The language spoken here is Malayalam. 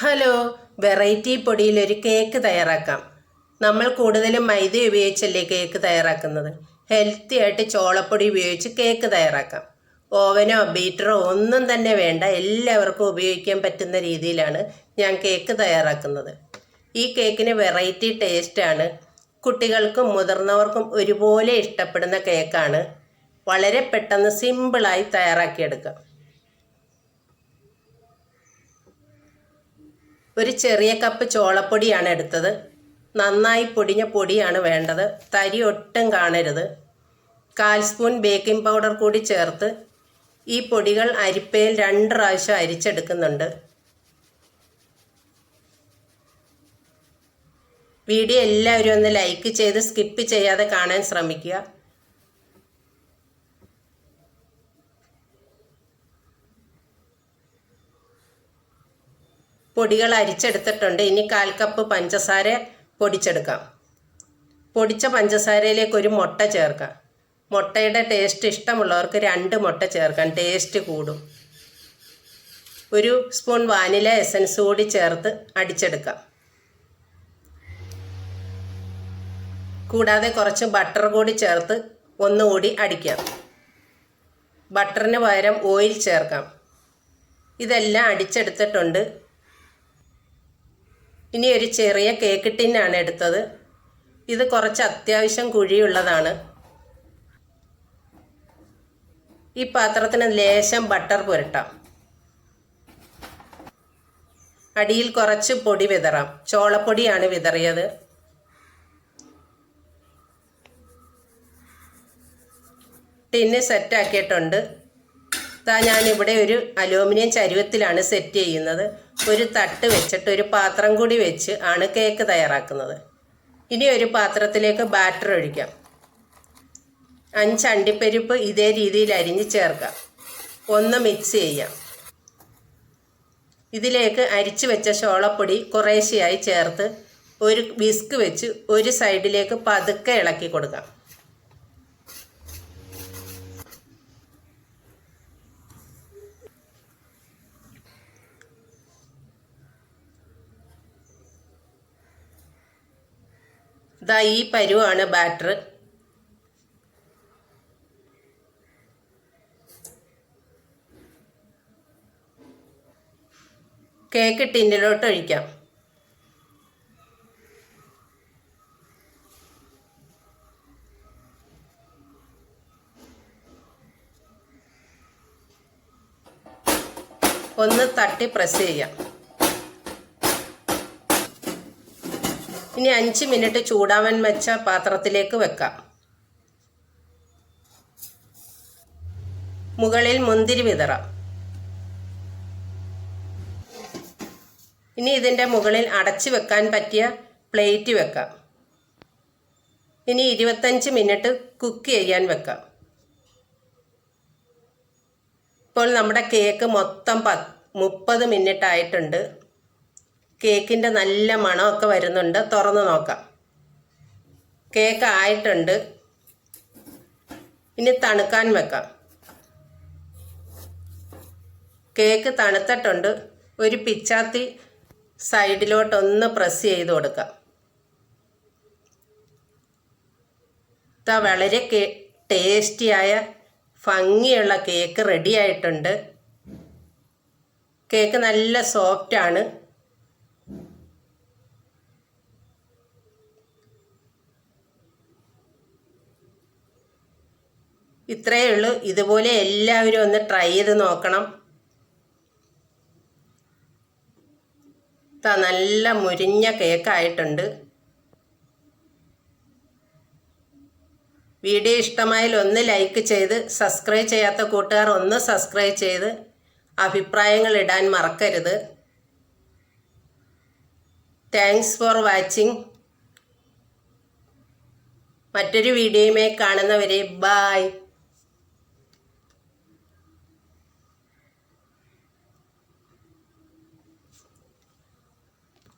ഹലോ വെറൈറ്റി പൊടിയിൽ ഒരു കേക്ക് തയ്യാറാക്കാം. നമ്മൾ കൂടുതലും മൈദ ഉപയോഗിച്ചല്ലേ കേക്ക് തയ്യാറാക്കുന്നത്? ഹെൽത്തി ആയിട്ട് ചോളപ്പൊടി ഉപയോഗിച്ച് കേക്ക് തയ്യാറാക്കാം. ഓവനോ ബീറ്ററോ ഒന്നും തന്നെ വേണ്ട എല്ലാവർക്കും ഉപയോഗിക്കാൻ പറ്റുന്ന രീതിയിലാണ് ഞാൻ കേക്ക് തയ്യാറാക്കുന്നത്. ഈ കേക്കിന് വെറൈറ്റി ടേസ്റ്റാണ് കുട്ടികൾക്കും മുതിർന്നവർക്കും ഒരുപോലെ ഇഷ്ടപ്പെടുന്ന കേക്കാണ്. വളരെ പെട്ടെന്ന് സിമ്പിളായി തയ്യാറാക്കിയെടുക്കാം. ഒരു ചെറിയ കപ്പ് ചോളപ്പൊടിയാണ് എടുത്തത്. നന്നായി പൊടിഞ്ഞ പൊടിയാണ് വേണ്ടത്. തരി ഒട്ടും കാണരുത്. കാൽ സ്പൂൺ ബേക്കിംഗ് പൗഡർ കൂടി ചേർത്ത് ഈ പൊടികൾ അരിപ്പയിൽ രണ്ട് പ്രാവശ്യം അരിച്ചെടുക്കുന്നുണ്ട്. വീഡിയോ എല്ലാവരും ഒന്ന് ലൈക്ക് ചെയ്ത് സ്കിപ്പ് ചെയ്യാതെ കാണാൻ ശ്രമിക്കുക. പൊടികൾ അരിച്ചെടുത്തിട്ടുണ്ട്. ഇനി കാൽ കപ്പ് പഞ്ചസാര പൊടിച്ചെടുക്കാം. പൊടിച്ച പഞ്ചസാരയിലേക്ക് ഒരു മുട്ട ചേർക്കാം. മുട്ടയുടെ ടേസ്റ്റ് ഇഷ്ടമുള്ളവർക്ക് രണ്ട് മുട്ട ചേർക്കാം. ടേസ്റ്റ് കൂടും. ഒരു സ്പൂൺ വാനില എസൻസ് കൂടി ചേർത്ത് അടിച്ചെടുക്കാം. കൂടാതെ കുറച്ച് ബട്ടർ കൂടി ചേർത്ത് ഒന്നുകൂടി അടിക്കാം. ബട്ടറിന് പകരം ഓയിൽ ചേർക്കാം. ഇതെല്ലാം അടിച്ചെടുത്തിട്ടുണ്ട്. ഇനി ഒരു ചെറിയ കേക്ക് ടിന്നാണ് എടുത്തത്. ഇത് കുറച്ച് അത്യാവശ്യം കുഴിയുള്ളതാണ്. ഈ പാത്രത്തിന് ലേശം ബട്ടർ പുരട്ടാം. അടിയിൽ കുറച്ച് പൊടി വിതറാം. ചോളപ്പൊടിയാണ് വിതറിയത്. ടിന്ന് സെറ്റാക്കിയിട്ടുണ്ട് ഇതാ ഞാനിവിടെ ഒരു അലൂമിനിയം ചരുവത്തിലാണ് സെറ്റ് ചെയ്യുന്നത്. ഒരു തട്ട് വെച്ചിട്ട് ഒരു പാത്രം കൂടി വെച്ച് ആണ് കേക്ക് തയ്യാറാക്കുന്നത്. ഇനി ഒരു പാത്രത്തിലേക്ക് ബാറ്റർ ഒഴിക്കാം. അഞ്ച് അണ്ടിപ്പരിപ്പ് ഇതേ രീതിയിൽ അരിഞ്ഞ് ചേർക്കാം. ഒന്ന് മിക്സ് ചെയ്യാം. ഇതിലേക്ക് അരിച്ചു വെച്ച ചോളപ്പൊടി കുറേശ്ശെയായി ചേർത്ത് ഒരു വിസ്ക് വെച്ച് ഒരു സൈഡിലേക്ക് പതുക്കെ ഇളക്കി കൊടുക്കാം. ഇതാ ഈ പരുവാണ് ബാറ്റർ. കേക്ക് ടിന്നിലോട്ട് ഒഴിക്കാം. ഒന്ന് തട്ടി പ്രസ് ചെയ്യാം. ഇനി അഞ്ച് മിനിറ്റ് ചൂടാവാൻ വെച്ച പാത്രത്തിലേക്ക് വെക്കാം. മുകളിൽ മുന്തിരി വിതറാം. ഇനി ഇതിന്റെ മുകളിൽ അടച്ചു വെക്കാൻ പറ്റിയ പ്ലേറ്റ് വെക്കാം. ഇനി ഇരുപത്തഞ്ച് മിനിറ്റ് കുക്ക് ചെയ്യാൻ വെക്കാം. ഇപ്പോൾ നമ്മുടെ കേക്ക് മൊത്തം പ മുപ്പത് മിനിറ്റ് ആയിട്ടുണ്ട്. കേക്കിന്റെ നല്ല മണമൊക്കെ വരുന്നുണ്ട്. തുറന്ന് നോക്കാം. കേക്ക് ആയിട്ടുണ്ട് ഇനി തണുക്കാൻ വെക്കാം. കേക്ക് തണുത്തിട്ടുണ്ട്. ഒരു പിച്ചാത്തി സൈഡിലോട്ടൊന്ന് പ്രസ് ചെയ്ത് കൊടുക്കാം. ഇതാ വളരെ കേ ടേസ്റ്റിയായ ഭംഗിയുള്ള കേക്ക് റെഡി ആയിട്ടുണ്ട് കേക്ക് നല്ല സോഫ്റ്റാണ്. ഇത്രയേ ഉള്ളൂ. ഇതുപോലെ എല്ലാവരും ഒന്ന് ട്രൈ ചെയ്ത് നോക്കണം. നല്ല മുരിഞ്ഞ കേക്കായിട്ടുണ്ട് വീഡിയോ ഇഷ്ടമായാൽ ഒന്ന് ലൈക്ക് ചെയ്ത് സബ്സ്ക്രൈബ് ചെയ്യാത്ത കൂട്ടുകാർ ഒന്ന് സബ്സ്ക്രൈബ് ചെയ്ത് അഭിപ്രായങ്ങൾ ഇടാൻ മറക്കരുത്. താങ്ക്സ് ഫോർ വാച്ചിങ് മറ്റൊരു വീഡിയോയുമായി കാണുന്നവരെ ബായ്